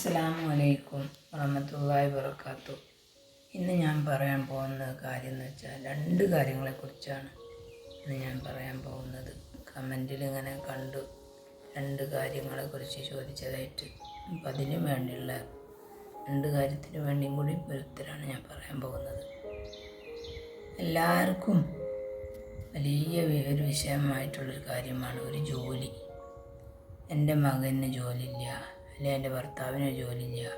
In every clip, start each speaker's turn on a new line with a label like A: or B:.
A: അസ്സലാമു അലൈക്കും വറഹമത്തല്ലാഹി വബർക്കാത്തു ഇന്ന് ഞാൻ പറയാൻ പോകുന്ന കാര്യം എന്ന് വെച്ചാൽ രണ്ട് കാര്യങ്ങളെക്കുറിച്ചാണ് ഇന്ന് ഞാൻ പറയാൻ പോകുന്നത്. കമന്റിൽ ഇങ്ങനെ കണ്ടു രണ്ട് കാര്യങ്ങളെക്കുറിച്ച് ചോദിച്ചതായിട്ട്. അപ്പം അതിന് വേണ്ടിയുള്ള രണ്ട് കാര്യത്തിന് വേണ്ടിയും കൂടി ഒരുത്തരാണ് ഞാൻ പറയാൻ പോകുന്നത്. എല്ലാവർക്കും വലിയ ഒരു വിഷയമായിട്ടുള്ളൊരു കാര്യമാണ് ഒരു ജോലി. എന്റെ മകന് ജോലിയില്ല. അല്ലെങ്കിൽ എന്റെ ഭർത്താവിന് ജോലി ചെയ്യുക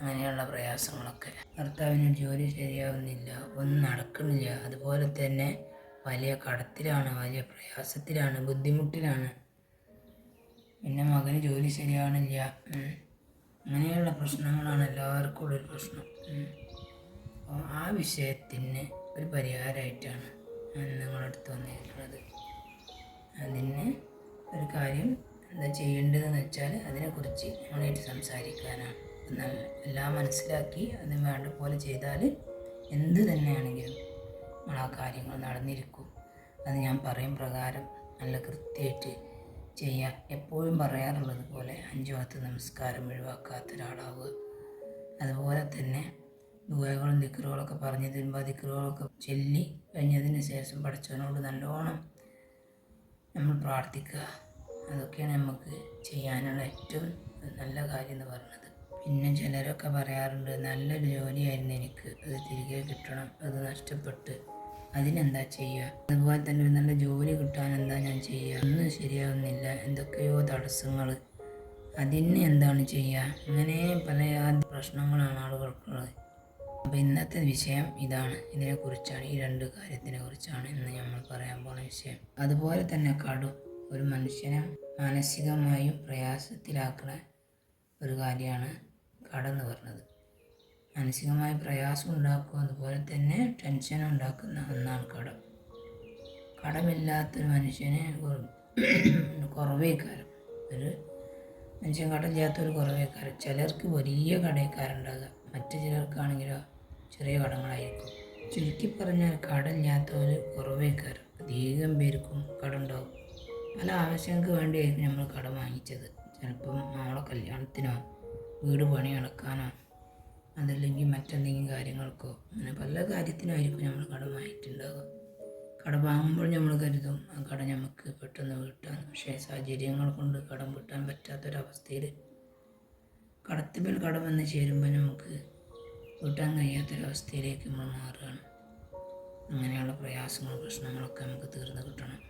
A: അങ്ങനെയുള്ള പ്രയാസങ്ങളൊക്കെ. ഭർത്താവിന് ജോലി ശരിയാവുന്നില്ല ഒന്നും നടക്കുന്നില്ല. അതുപോലെ തന്നെ വലിയ കടത്തിലാണ് വലിയ പ്രയാസത്തിലാണ് ബുദ്ധിമുട്ടിലാണ്. പിന്നെ മകന് ജോലി ശരിയാവണില്ല. അങ്ങനെയുള്ള പ്രശ്നങ്ങളാണ് എല്ലാവർക്കും ഉള്ളൊരു പ്രശ്നം. അപ്പോൾ ആ വിഷയത്തിന് ഒരു പരിഹാരമായിട്ടാണ് ഞാൻ നിങ്ങളടുത്ത് വന്നിട്ടുള്ളത് അതിന് ഒരു കാര്യം എന്താ ചെയ്യേണ്ടതെന്ന് വെച്ചാൽ അതിനെക്കുറിച്ച് നമ്മളായിട്ട് സംസാരിക്കാനാണ്. എല്ലാം മനസ്സിലാക്കി അതിന് വേണ്ട പോലെ ചെയ്താൽ എന്ത് തന്നെയാണെങ്കിലും നമ്മൾ ആ കാര്യങ്ങൾ നടന്നിരിക്കും. അത് ഞാൻ പറയും പ്രകാരം നല്ല കൃത്യമായിട്ട് ചെയ്യാം. എപ്പോഴും പറയാറുള്ളത് പോലെ അഞ്ചു പത്ത് നമസ്കാരം ഒഴിവാക്കാത്ത ഒരാളാവുക. അതുപോലെ തന്നെ ദുബൈകളും ദിക്കറുകളൊക്കെ പറഞ്ഞു തരുമ്പോൾ ദിക്കറുകളൊക്കെ ചൊല്ലി കഴിഞ്ഞതിന് ശേഷം പഠിച്ചവനോട് നല്ലോണം നമ്മൾ പ്രാർത്ഥിക്കുക. അതൊക്കെയാണ് നമുക്ക് ചെയ്യാനുള്ള ഏറ്റവും നല്ല കാര്യം എന്ന് പറയുന്നത്. പിന്നെ ചിലരൊക്കെ പറയാറുണ്ട് നല്ലൊരു ജോലിയായിരുന്നു എനിക്ക്. അത് തിരികെ കിട്ടണം. അത് നഷ്ടപ്പെട്ട്. അതിനെന്താ ചെയ്യുക അതുപോലെ തന്നെ ഒരു നല്ല ജോലി കിട്ടാൻ എന്താ ഞാൻ ചെയ്യുക ഒന്നും ശരിയാവുന്നില്ല. എന്തൊക്കെയോ തടസ്സങ്ങൾ അതിന് എന്താണ് ചെയ്യുക അങ്ങനെ പല പ്രശ്നങ്ങളാണ് ആളുകൾക്കുള്ളത്. അപ്പോൾ ഇന്നത്തെ വിഷയം ഇതാണ്. ഇതിനെക്കുറിച്ചാണ് ഈ രണ്ട് കാര്യത്തിനെ കുറിച്ചാണ് ഇന്ന് നമ്മൾ പറയാൻ പോകുന്ന വിഷയം. അതുപോലെ തന്നെ കടു ഒരു മനുഷ്യനെ മാനസികമായും പ്രയാസത്തിലാക്കുന്ന ഒരു കാര്യമാണ് കടന്ന് പറഞ്ഞത് മാനസികമായ പ്രയാസം ഉണ്ടാക്കും അതുപോലെ തന്നെ ടെൻഷൻ ഉണ്ടാക്കുന്ന ഒന്നാണ് കടം. കടമില്ലാത്തൊരു മനുഷ്യന് കുറവേക്കാരം. ഒരു മനുഷ്യൻ കടമില്ലാത്തൊരു കുറവേക്കാരം. ചിലർക്ക് വലിയ കടയക്കാരുണ്ടാകുക മറ്റു ചിലർക്കാണെങ്കിലോ ചെറിയ കടങ്ങളായിരിക്കും. ചുരുക്കി പറഞ്ഞാൽ കടമില്ലാത്തവർ കുറവേക്കാരം. അധികം പേർക്കും കടമുണ്ടാവും പല ആവശ്യങ്ങൾക്ക് വേണ്ടിയായിരിക്കും നമ്മൾ കടം വാങ്ങിച്ചത്. ചിലപ്പം നമ്മളെ കല്യാണത്തിനോ വീട് പണി നടക്കാനോ അതല്ലെങ്കിൽ മറ്റെന്തെങ്കിലും കാര്യങ്ങൾക്കോ അങ്ങനെ പല കാര്യത്തിനായിരിക്കും നമ്മൾ കടം വാങ്ങിയിട്ടുണ്ടാകുക കടം വാങ്ങുമ്പോൾ നമ്മൾ കരുതും ആ കടം നമുക്ക് പെട്ടെന്ന് വീട്ടാൻ പക്ഷേ സാഹചര്യങ്ങൾ കൊണ്ട് കടം വീട്ടാൻ പറ്റാത്തൊരവസ്ഥയിൽ കടത്തിമേൽ കടം വന്ന് ചേരുമ്പോൾ നമുക്ക് വീട്ടാൻ കഴിയാത്തൊരവസ്ഥയിലേക്ക് നമ്മൾ മാറുകയാണ്. അങ്ങനെയുള്ള പ്രയാസങ്ങളും പ്രശ്നങ്ങളൊക്കെ നമുക്ക് തീർന്നു കിട്ടണം.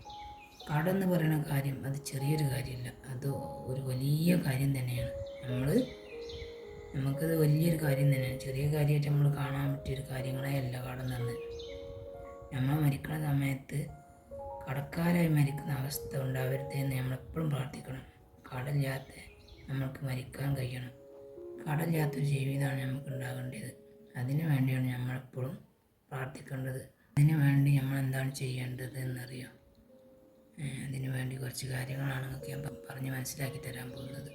A: കടെന്ന് പറയുന്ന കാര്യം അത് ചെറിയൊരു കാര്യമല്ല. അത് ഒരു വലിയ കാര്യം തന്നെയാണ്. നമ്മൾ നമുക്കത് വലിയൊരു കാര്യം തന്നെയാണ്. ചെറിയ കാര്യമായിട്ട് നമ്മൾ കാണാൻ പറ്റിയൊരു കാര്യങ്ങളെ അല്ല നമ്മൾ മരിക്കുന്ന സമയത്ത് കടക്കാരായി മരിക്കുന്ന അവസ്ഥ ഉണ്ടാവരുത് എന്ന് നമ്മളെപ്പോഴും പ്രാർത്ഥിക്കണം. കടലില്ലാത്ത നമ്മൾക്ക് മരിക്കാൻ കഴിയണം. കടലില്ലാത്തൊരു ജീവിതമാണ് നമുക്ക് ഉണ്ടാകേണ്ടത്. അതിനു വേണ്ടിയാണ് നമ്മളെപ്പോഴും പ്രാർത്ഥിക്കേണ്ടത്. അതിനു വേണ്ടി നമ്മൾ എന്താണ് ചെയ്യേണ്ടത് എന്നറിയാം. അതിനു വേണ്ടി കുറച്ച് കാര്യങ്ങളാണ് ഞാൻ പറഞ്ഞ് മനസ്സിലാക്കി തരാൻ പോകുന്നത്.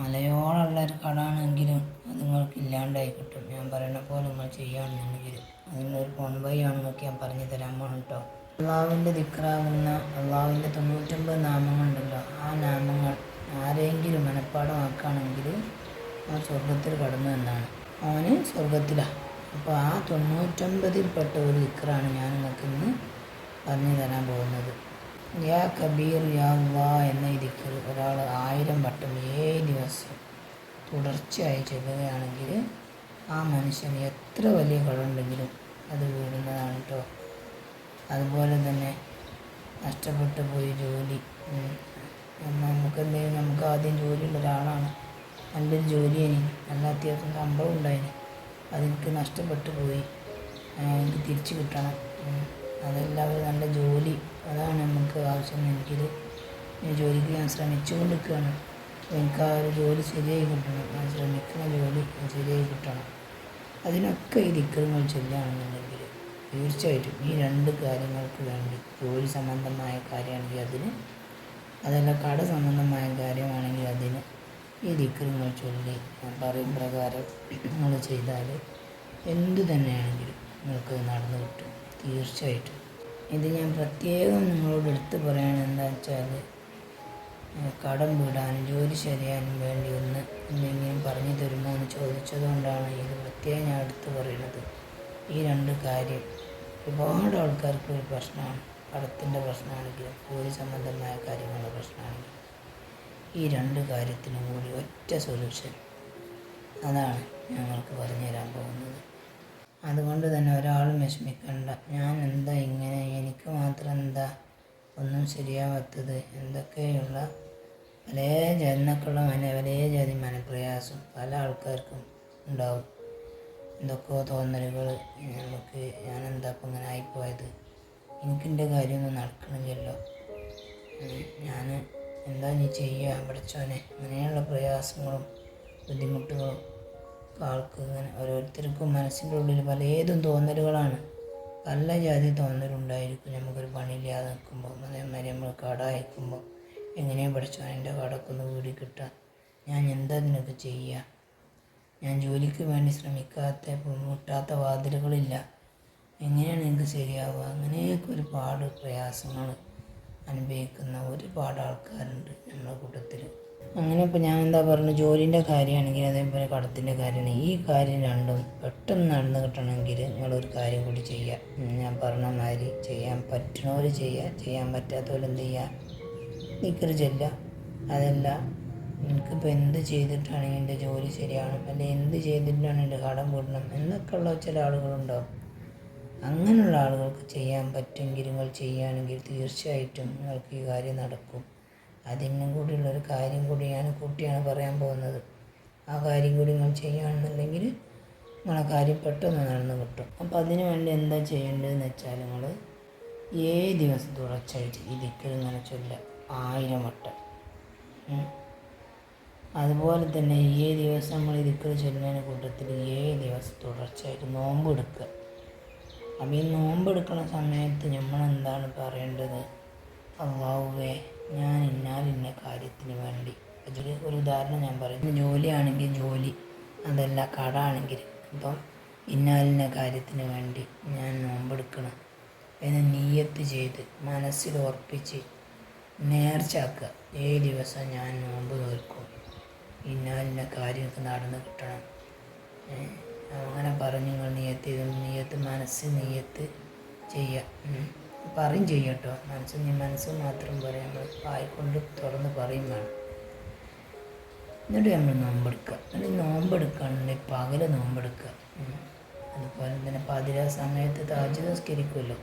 A: മലയോളമുള്ള ഒരു കടാണെങ്കിലും അത് നിങ്ങൾക്ക് ഇല്ലാണ്ടായി കിട്ടും. ഞാൻ പറയുന്ന പോലെ നിങ്ങൾ ചെയ്യുകയാണെന്നുണ്ടെങ്കിൽ അതിനൊരു കൊൺവഴിയാണ് നിങ്ങൾക്ക് ഞാൻ പറഞ്ഞു തരാൻ പോകണം കേട്ടോ അള്ളാവിന്റെ ദിക്റാകുന്ന അള്ളാവിന്റെ തൊണ്ണൂറ്റൊമ്പത് നാമങ്ങളുണ്ടല്ലോ ആ നാമങ്ങൾ ആരെങ്കിലും മനഃപ്പാടമാക്കുകയാണെങ്കിൽ ആ സ്വർഗത്തിൽ കടന്നു എന്നാണ്. അവന് സ്വർഗത്തിലാണ് അപ്പോൾ ആ തൊണ്ണൂറ്റൊമ്പതിൽപ്പെട്ട ഒരു ദിക്റാണ് ഞാൻ നിങ്ങൾക്ക് ഇന്ന് പറഞ്ഞു തരാൻ പോകുന്നത്. യാ കബീർ യാ വാ എന്ന ദിക്കർ ഒരാൾ ആയിരം വട്ടം ഏഴ് ദിവസം തുടർച്ചയായി ചെല്ലുകയാണെങ്കിൽ ആ മനുഷ്യൻ എത്ര വലിയ കടമുണ്ടെങ്കിലും അത് വീടുന്നതാണ് കേട്ടോ അതുപോലെ തന്നെ നഷ്ടപ്പെട്ടു പോയി ജോലി. നമുക്കെന്തെങ്കിലും നമുക്ക് ആദ്യം ജോലിയുള്ള ഒരാളാണ്. നല്ലൊരു ജോലി എനിക്ക് നല്ല അത്യാവശ്യം ശമ്പളം ഉണ്ടായിന് അതെനിക്ക് നഷ്ടപ്പെട്ടു പോയി. എനിക്ക് തിരിച്ചു കിട്ടണം. അതെല്ലാവരും നല്ല ജോലി. അതാണ് നമുക്ക് ആവശ്യം എനിക്ക് ഞാൻ ജോലിക്ക് ഞാൻ ശ്രമിച്ചുകൊണ്ടിരിക്കുകയാണ്. എനിക്ക് ആ ഒരു ജോലി ശരിയായി കിട്ടണം. ഞാൻ ശ്രമിക്കുന്ന ജോലി ശരിയായി കിട്ടണം. അതിനൊക്കെ ഈ ദിക്കറുകൾ ചൊല്ലുകയാണെന്നുണ്ടെങ്കിൽ തീർച്ചയായിട്ടും ഈ രണ്ട് കാര്യങ്ങൾക്ക് വേണ്ടി ജോലി സംബന്ധമായ കാര്യമാണെങ്കിൽ അതിന് അതല്ല കട സംബന്ധമായ കാര്യമാണെങ്കിൽ അതിന് ഈ ദിക്കറുകൾ ചൊല്ലി ഞാൻ പറയും പ്രകാരം നിങ്ങൾ ചെയ്താൽ എന്തു തന്നെയാണെങ്കിലും നിങ്ങൾക്ക് നടന്നു കിട്ടും. തീർച്ചയായിട്ടും. ഇത് ഞാൻ പ്രത്യേകം നിങ്ങളോട് എടുത്ത് പറയണത് എന്താ വെച്ചാൽ കടം വിടാനും ജോലി ശരിയാനും വേണ്ടി ഒന്ന് എന്തെങ്കിലും പറഞ്ഞു തരുമോ എന്ന് ചോദിച്ചതുകൊണ്ടാണ് ഇത് പ്രത്യേകം ഞാൻ എടുത്തു പറയുന്നത് ഈ രണ്ട് കാര്യം ഒരുപാട് ആൾക്കാർക്ക് ഒരു പ്രശ്നമാണ്. കടത്തിന്റെ പ്രശ്നമാണെങ്കിലും ജോലി സംബന്ധമായ കാര്യങ്ങളുടെ പ്രശ്നമാണെങ്കിലും. ഈ രണ്ട് കാര്യത്തിനും കൂടി ഒറ്റ സൊല്യൂഷൻ അതാണ് ഞങ്ങൾക്ക് പറഞ്ഞു തരാൻ പോകുന്നത്. അതുകൊണ്ട് തന്നെ ഒരാളും വിഷമിക്കണ്ട. ഞാൻ എന്താ ഇങ്ങനെ? എനിക്ക് മാത്രം എന്താ? ഒന്നും ശരിയാവാത്തത്? എന്തൊക്കെയുള്ള പല ജനക്കുള്ള മന പല ജാതി മനപ്രയാസം പല ആൾക്കാർക്കും ഉണ്ടാവും. എന്തൊക്കെയോ തോന്നലുകൾ നമുക്ക് ഞാൻ എന്താ ഇപ്പം ഇങ്ങനെ ആയിപ്പോയത്? എനിക്കെന്റെ കാര്യമൊന്നും നടക്കണില്ലല്ലോ. ഞാൻ എന്താ നീ ചെയ്യുക പഠിച്ചോനെ അങ്ങനെയുള്ള പ്രയാസങ്ങളും ബുദ്ധിമുട്ടുകളും ആൾക്ക് ഇങ്ങനെ ഓരോരുത്തർക്കും മനസ്സിന്റെ ഉള്ളിൽ പലതും തോന്നലുകളാണ്. പല ജാതി തോന്നലുണ്ടായിരിക്കും. നമുക്കൊരു പണിയില്ലാതെ നിൽക്കുമ്പോൾ അതേമാതിരി നമ്മൾ കട അയക്കുമ്പോൾ എങ്ങനെയാണ് പഠിച്ചോ എന്റെ കടക്കൊന്ന് വീടി കിട്ടുക? ഞാൻ എന്താ ഇതിനൊക്കെ ചെയ്യുക? ഞാൻ ജോലിക്ക് വേണ്ടി ശ്രമിക്കാത്ത മുട്ടാത്ത വാതിലുകളില്ല. എങ്ങനെയാണ് എനിക്ക് ശരിയാവുക? അങ്ങനെയൊക്കെ ഒരുപാട് പ്രയാസങ്ങൾ അനുഭവിക്കുന്ന ഒരുപാട് ആൾക്കാരുണ്ട് നമ്മുടെ കൂട്ടത്തിൽ. അങ്ങനെ ഇപ്പോൾ ഞാൻ എന്താ പറയുന്നത് ജോലിന്റെ കാര്യമാണെങ്കിൽ അതേപോലെ കടത്തിന്റെ കാര്യമാണ്. ഈ കാര്യം രണ്ടും പെട്ടെന്ന് നടന്നു കിട്ടണമെങ്കിൽ നിങ്ങളൊരു കാര്യം കൂടി ചെയ്യുക. ഞാൻ പറഞ്ഞ മാതിരി ചെയ്യാൻ പറ്റണവർ ചെയ്യുക. ചെയ്യാൻ പറ്റാത്തവർ എന്ത് ചെയ്യുക? നിക്കറി ചെല്ല അതല്ല എനിക്കിപ്പോൾ എന്ത് ചെയ്തിട്ടാണെങ്കിൽ എന്റെ ജോലി ശരിയാവണം അല്ലെങ്കിൽ എന്ത് ചെയ്തിട്ടാണ് എന്റെ കടം കൂടണം? എന്നൊക്കെയുള്ള ചില ആളുകളുണ്ടാവും അങ്ങനെയുള്ള ആളുകൾക്ക് ചെയ്യാൻ പറ്റുമെങ്കിൽ നിങ്ങൾ ചെയ്യുകയാണെങ്കിൽ തീർച്ചയായിട്ടും നിങ്ങൾക്ക് ഈ കാര്യം നടക്കും. അതിനും കൂടിയുള്ളൊരു കാര്യം കൂടിയാണ് കൂട്ടിയാണ് പറയാൻ പോകുന്നത്. ആ കാര്യം കൂടി നിങ്ങൾ ചെയ്യുകയാണെന്നുണ്ടെങ്കിൽ നിങ്ങളെ കാര്യം പെട്ടെന്ന് നടന്നു കിട്ടും. അപ്പോൾ അതിന് വേണ്ടി എന്താ ചെയ്യേണ്ടതെന്ന് വെച്ചാൽ നിങ്ങൾ ഏഴ് ദിവസം തുടർച്ചയായിട്ട് ഈ ദിക്കൽ ഇങ്ങനെ ചൊല്ല. ആയിരം വട്ടം. അതുപോലെ തന്നെ ഏഴ് ദിവസം നമ്മൾ ഈ ദിക്കൽ ചൊല്ലുന്നതിന് കൂട്ടത്തിൽ ഏഴ് ദിവസം തുടർച്ചയായിട്ട് നോമ്പ് എടുക്കുക. അപ്പം ഈ നോമ്പെടുക്കുന്ന സമയത്ത് നമ്മൾ എന്താണ് പറയേണ്ടത്? അള്ളാഹുവേ ഞാൻ ഇന്നാലിന്ന കാര്യത്തിന് വേണ്ടി. അതിൽ ഒരു ഉദാഹരണം ഞാൻ പറയും ജോലിയാണെങ്കിൽ ജോലി അതല്ല കട ആണെങ്കിൽ അപ്പം ഇന്നാലിന്ന കാര്യത്തിന് വേണ്ടി ഞാൻ നോമ്പെടുക്കണം എന്ന് നീയത്ത് ചെയ്ത് മനസ്സിൽ ഉറപ്പിച്ച് നേർച്ചാക്കുക ഏ ദിവസം ഞാൻ നോമ്പ് നോൽക്കും. ഇന്നാലിന്ന കാര്യമൊക്കെ നടന്ന് കിട്ടണം. അങ്ങനെ പറഞ്ഞു നിങ്ങൾ നീയത്ത് ചെയ്ത് നീയത്ത് മനസ്സ് നീയത്ത് ചെയ്യുക. പറയും ചെയ്യട്ടോ. മനസ്സ് നീ മനസ്സ് മാത്രം പറയാം നമ്മൾ വായിക്കൊണ്ട് തുറന്ന് പറയും വേണം. എന്നിട്ട് നമ്മൾ നോമ്പെടുക്കുക. അല്ലെങ്കിൽ നോമ്പെടുക്കുകയാണെങ്കിൽ പകൽ നോമ്പെടുക്കുക. അതുപോലെ തന്നെ പതിര സമയത്ത് താജ് നിസ്കരിക്കുമല്ലോ.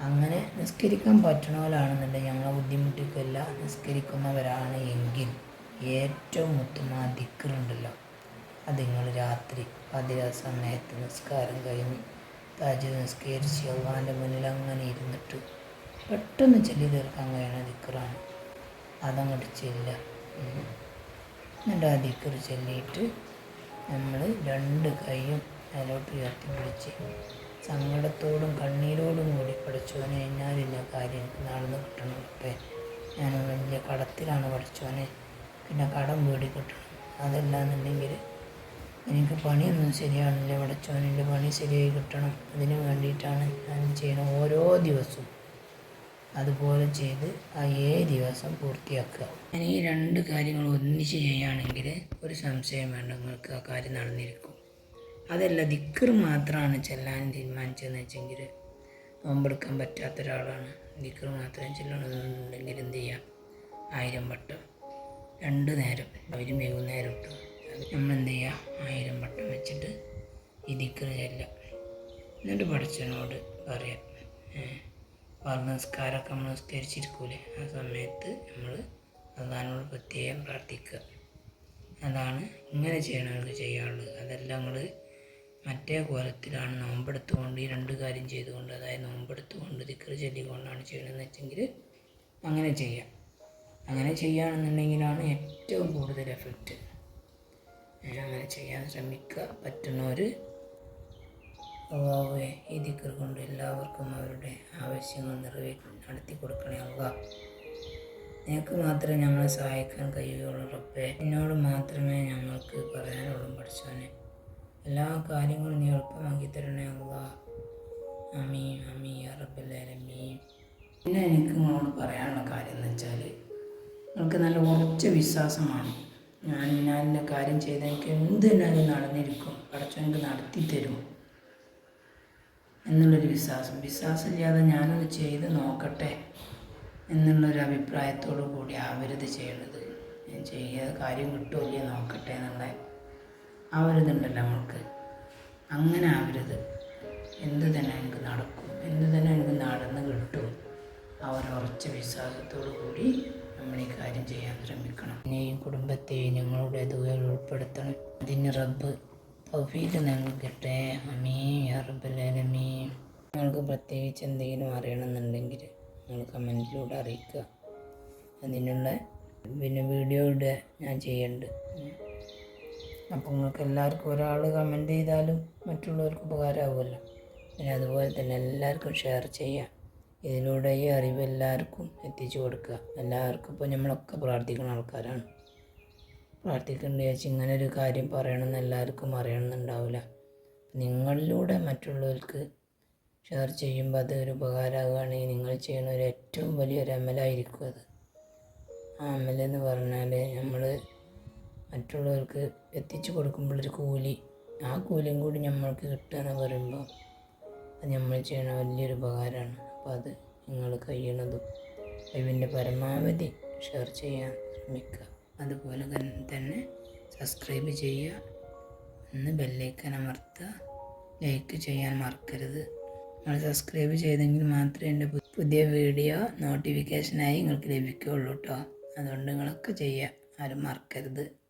A: അങ്ങനെ നിസ്കരിക്കാൻ പറ്റണവരാണെന്നുണ്ടെങ്കിൽ ഞങ്ങളെ ബുദ്ധിമുട്ടിക്കല്ല നിസ്കരിക്കുന്നവരാണ് എങ്കിൽ ഏറ്റവും ഉത്തമ ദിക്കറുണ്ടല്ലോ അത് നിങ്ങൾ രാത്രി പതിര സമയത്ത് നിസ്കാരം കഴിഞ്ഞ് താജ് നിസ്കരിച്ച് അള്ളാഹാന്റെ മുന്നിൽ അങ്ങനെ ഇരുന്നിട്ട് പെട്ടെന്ന് ചൊല്ലി തീർക്കാൻ കഴിയണ ദിക്കറാണ് അതങ്ങോട്ട് ചെല്ല. എന്നിട്ട് ആ ദിക്കർ ചൊല്ലിയിട്ട് നമ്മൾ രണ്ട് കൈയും അതിലോട്ട് ഉയർത്തി പിടിച്ച് സങ്കടത്തോടും കണ്ണീരോടും കൂടി പഠിച്ചവനെ എന്നാലില്ല കാര്യം എനിക്ക് നടന്ന് കിട്ടണം ഇപ്പം ഞാൻ വലിയ കടത്തിലാണ് പഠിച്ചവനെ. പിന്നെ കടം വീടി കിട്ടണം. അതല്ലാന്നുണ്ടെങ്കിൽ എനിക്ക് പണിയൊന്നും ശരിയാണില്ല പഠിച്ചവനിന്റെ പണി ശരിയായി കിട്ടണം. അതിന് വേണ്ടിയിട്ടാണ് ഞാൻ ചെയ്യണം ഓരോ ദിവസവും അതുപോലെ ചെയ്ത് ആ ഏഴ് ദിവസം പൂർത്തിയാക്കുക. ഞാൻ ഈ രണ്ട് കാര്യങ്ങൾ ഒന്നിച്ച് ചെയ്യുകയാണെങ്കിൽ ഒരു സംശയം വേണ്ട. നിങ്ങൾക്ക് ആ കാര്യം നടന്നിരിക്കും. അതല്ല ദിക്കർ മാത്രമാണ് ചെല്ലാൻ തീരുമാനിച്ചതെന്ന് വെച്ചെങ്കിൽ നോമ്പെടുക്കാൻ പറ്റാത്ത ഒരാളാണ്. ദിക്കർ മാത്രം ചെല്ലണമെന്നുണ്ടെങ്കിൽ എന്ത് ചെയ്യാം? ആയിരം വട്ടം. രണ്ട് നേരം. അവരും വൈകുന്നേരം ഇട്ടു. നമ്മൾ എന്ത് ചെയ്യുക ആയിരം വട്ടം വെച്ചിട്ട് ചെല്ലാം. എന്നിട്ട് പഠിച്ചവനോട് പറയാം. പറഞ്ഞ നിസ്കാരമൊക്കെ നമ്മൾ നിസ്കരിച്ചിരിക്കൂലേ? ആ സമയത്ത് നമ്മൾ അള്ളഹാനോട് പ്രത്യേകം പ്രാർത്ഥിക്കുക. അതാണ് ഇങ്ങനെ ചെയ്യണവർക്ക് ചെയ്യാനുള്ളത്. അതെല്ലാം നമ്മൾ മറ്റേ കോലത്തിലാണ് നോമ്പെടുത്തുകൊണ്ട് ഈ രണ്ട് കാര്യം ചെയ്തുകൊണ്ട് അതായത് നോമ്പെടുത്തുകൊണ്ട് ദിക്കറ് ചൊല്ലിക്കൊണ്ടാണ് ചെയ്യണമെന്ന് വെച്ചെങ്കിൽ അങ്ങനെ ചെയ്യാം. അങ്ങനെ ചെയ്യുകയാണെന്നുണ്ടെങ്കിലാണ് ഏറ്റവും കൂടുതൽ എഫക്റ്റ് അങ്ങനെ ചെയ്യാൻ ശ്രമിക്കുക. പറ്റുന്നവർ അള്ളാഹുവെ ഈ കൊണ്ട് എല്ലാവർക്കും അവരുടെ ആവശ്യങ്ങൾ നിറവേ നടത്തി കൊടുക്കണേ അള്ളാഹ് നിനക്ക് മാത്രമേ ഞങ്ങളെ സഹായിക്കാൻ കഴിയുകയുള്ളൂ റബ്ബേ. എന്നോട് മാത്രമേ ഞങ്ങൾക്ക് പറയാനുള്ളൂ പഠിച്ചവനെ. എല്ലാ കാര്യങ്ങളും നീ എളുപ്പമാക്കി തരണേ അള്ളാഹ് അമീ അമീ റബ്ബല്ലാലമീൻ പിന്നെ എനിക്ക് നിങ്ങളോട് പറയാനുള്ള കാര്യം എന്ന് വെച്ചാൽ നിങ്ങൾക്ക് നല്ല ഉറച്ച വിശ്വാസമാണ്. ഞാൻ ഞാൻ ഇന്ന കാര്യം ചെയ്ത് എനിക്ക് എന്ത് തന്നെ നടന്നിരിക്കും. പടച്ചോ എനിക്ക് നടത്തി തരും. എന്നുള്ളൊരു വിശ്വാസം. വിശ്വാസമില്ലാതെ ഞാനത് ചെയ്ത് നോക്കട്ടെ എന്നുള്ളൊരു അഭിപ്രായത്തോടു കൂടി അവരിത് ചെയ്യണത് ഞാൻ ചെയ്യാതെ കാര്യം കിട്ടുമോ ഇല്ലയോ നോക്കട്ടെ എന്നുള്ള ആ നമ്മൾക്ക്. അങ്ങനെ ആവരുത്. എന്ത് തന്നെ എനിക്ക് നടക്കും. എന്ത് തന്നെ എനിക്ക് നടന്ന് കിട്ടും. ആ ഉറച്ച വിശ്വാസത്തോടു കൂടി നമ്മൾ ഈ കാര്യം ചെയ്യാൻ ശ്രമിക്കണം. എന്നെയും കുടുംബത്തെയും ഞങ്ങളുടെ ദുഃഖയിൽ ഉൾപ്പെടുത്തണം. അതിന് റബ്ബ് തൗഫീഖ് നൽകട്ടെ. അമീ അറബലമീ നിങ്ങൾക്ക് പ്രത്യേകിച്ച് എന്തെങ്കിലും അറിയണമെന്നുണ്ടെങ്കിൽ നിങ്ങൾ കമന്റിലൂടെ അറിയിക്കുക. അതിനുള്ള പിന്നെ വീഡിയോയുടെ ഞാൻ ചെയ്യുന്നുണ്ട് അപ്പോൾ നിങ്ങൾക്ക് എല്ലാവർക്കും ഒരാൾ കമന്റ് ചെയ്താലും മറ്റുള്ളവർക്ക് ഉപകാരമാവുമല്ലോ. പിന്നെ അതുപോലെ തന്നെ എല്ലാവർക്കും ഷെയർ ചെയ്യാം ഇതിലൂടെ ഈ അറിവ് എല്ലാവർക്കും എത്തിച്ചു കൊടുക്കുക. എല്ലാവർക്കും ഇപ്പോൾ നമ്മളൊക്കെ പ്രാർത്ഥിക്കുന്ന ആൾക്കാരാണ്. പ്രാർത്ഥിക്കേണ്ട ചോദിച്ചാൽ ഇങ്ങനെ ഒരു കാര്യം പറയണമെന്ന് എല്ലാവർക്കും അറിയണമെന്നുണ്ടാവില്ല. നിങ്ങളിലൂടെ മറ്റുള്ളവർക്ക് ഷെയർ ചെയ്യുമ്പോൾ അത് ഒരു ഉപകാരമാകുകയാണെങ്കിൽ നിങ്ങൾ ചെയ്യുന്ന ഒരു ഏറ്റവും വലിയൊരു അമലായിരിക്കും അത്. ആ അമലെന്ന് പറഞ്ഞാൽ നമ്മൾ മറ്റുള്ളവർക്ക് എത്തിച്ചു കൊടുക്കുമ്പോഴൊരു കൂലി ആ കൂലിയും കൂടി നമ്മൾക്ക് കിട്ടുക എന്ന് പറയുമ്പോൾ അത് നമ്മൾ ചെയ്യുന്ന വലിയൊരു ഉപകാരമാണ്. അപ്പോൾ അത് നിങ്ങൾ കഴിയണതും കഴിവിന്റെ പരമാവധി ഷെയർ ചെയ്യാൻ ശ്രമിക്കുക. അതുപോലെ തന്നെ സബ്സ്ക്രൈബ് ചെയ്യുക. ഒന്ന് ബെല്ലൈക്കൻ അമർത്തുക. ലൈക്ക് ചെയ്യാൻ മറക്കരുത്. നിങ്ങൾ സബ്സ്ക്രൈബ് ചെയ്തെങ്കിൽ മാത്രമേ എന്റെ പുതിയ വീഡിയോ നോട്ടിഫിക്കേഷനായി നിങ്ങൾക്ക് ലഭിക്കുകയുള്ളൂ കേട്ടോ. അതുകൊണ്ട് നിങ്ങളൊക്കെ ചെയ്യുക ആരും മറക്കരുത്.